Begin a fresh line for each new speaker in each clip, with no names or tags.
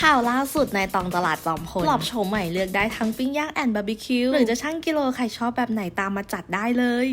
ข่าวล่าสุดในตองตลาดจอมพลปลอบโฉมใหม่เลือกได้ทั้งปิ้งย่างแอนบาร์บีคิวหรือจะช่างกิโลใครชอบแบบไหนตามมาจัดได้เลย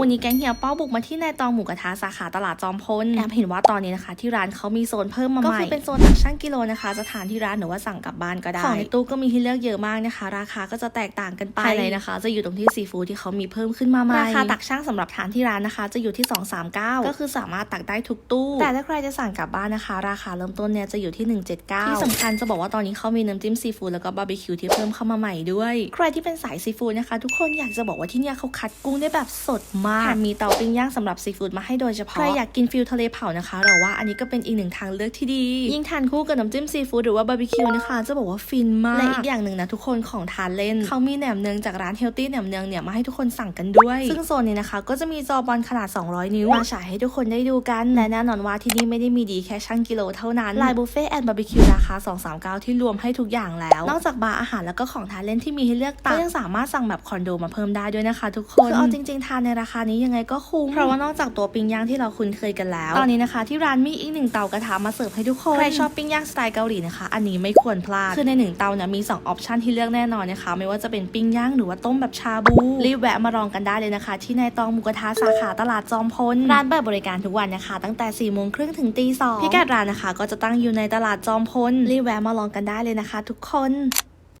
วันนี้แก๊งเฮียเป้าบุกมาที่ในตองหมูกระทะสาขาตลาดจอมพลแอบเห็นว่าตอนนี้นะคะ ที่ร้านเขามีโซนเพิ่มมาใหม่ ก็คือเป็นโซนตักช่างกิโลนะคะจะทานที่ร้านหรือว่าสั่งกลับบ้านก็ได้ ของในตู้ก็มีให้เลือกเยอะมากนะคะ ราคาก็จะแตกต่างกันไปภายในนะคะ จะอยู่ตรงที่ซีฟู้ดที่เขามีเพิ่มขึ้นมาใหม่ราคาตักช่างสำหรับทานที่ร้านนะคะ จะอยู่ที่ 239 ก็คือสามารถตักได้ทุกตู้ แต่ถ้าใครจะสั่งกลับบ้านนะคะ ราคาเริ่มต้นเนี่ยจะอยู่ที่ 179 ที่สำคัญจะบอกว่าตอนนี้เขามีน้ำจิ้มซีฟู้ดแล้วก็บาร์บีคิวที่เพิ่มเข้ามาใหม่ด้วย ใครที่เป็นสายซีฟู้ดนะคะ ทุกคนอยากจะบอกว่าที่เนี่ยเขาคัดกุ้งได้แบบสดมากแถมมีเตาปิ้งย่างสำหรับซีฟู้ดมาให้โดยเฉพาะ ใครอยากกินฟิลทะเลเผานะคะ เราว่าอันนี้ก็เป็นอีกหนึ่งทางเลือกที่ดี ยิ่งทานคู่กับน้ำจิ้มซีฟู้ดหรือว่าบาร์บีคิวนะคะ จะบอกว่าฟินมาก และอีกอย่างหนึ่งนะทุกคนของทานเล่น เขามีแหนมเนืองจากร้านเฮลตี้แหนมเนืองเนี่ยมาให้ทุกคนสั่งกันด้วย ซึ่งโซนนี้นะคะ ก็จะมีจอบอลขนาด 200 นิ้วมาฉายให้ทุกคนได้ดูกันและแน่นอนว่าที่นี่ไม่ได้มีดีแค่ช่างกิโลเท่านั้นลายบุฟเฟ่แอนด์บาร์บีคิวราคา239 ที่รวมให้ทุกอย่างแล้ว นอกจากบาร์อาหารแล้วก็ของทานเล่นที่มีให้เลือกตักก็ยังสามารถสั่งแบบคอนโดมาเพิ่มได้ด้วยนะคะ ทุกคนคือเอาจริง ๆ ทานในราคานี้ยังไงก็คุ้ม เพราะว่านอกจากตัวปิ้งย่างที่เราคุ้นเคยกันแล้ว ตอนนี้นะคะที่ร้านมีอีกหนึ่งเตากระทะมาเสิร์ฟให้ทุกคน ใครชอบปิ้งย่างสไตล์เกาหลีนะคะ อันนี้ไม่ควรพลาด คือในหนึ่งเตาเนี่ยมี2ออปชันที่เลือกแน่นอนนะคะ ไม่ว่าจะเป็นปิ้งย่างหรือว่าต้มแบบชาบู รีบแวะมาลองกันได้เลยนะคะ ที่ในตองหมูกระทะสาขาตลาดจอมพล ร้านเปิดบริการทุกวันนะคะ ตั้งแต่4ี่โมงครึ่งถึงตีสองพิกัดร้านนะคะ ก็จะตั้งอยู่ในตลาดจอมพล รีบแวะมาลองกันได้เลยนะคะ ทุกคน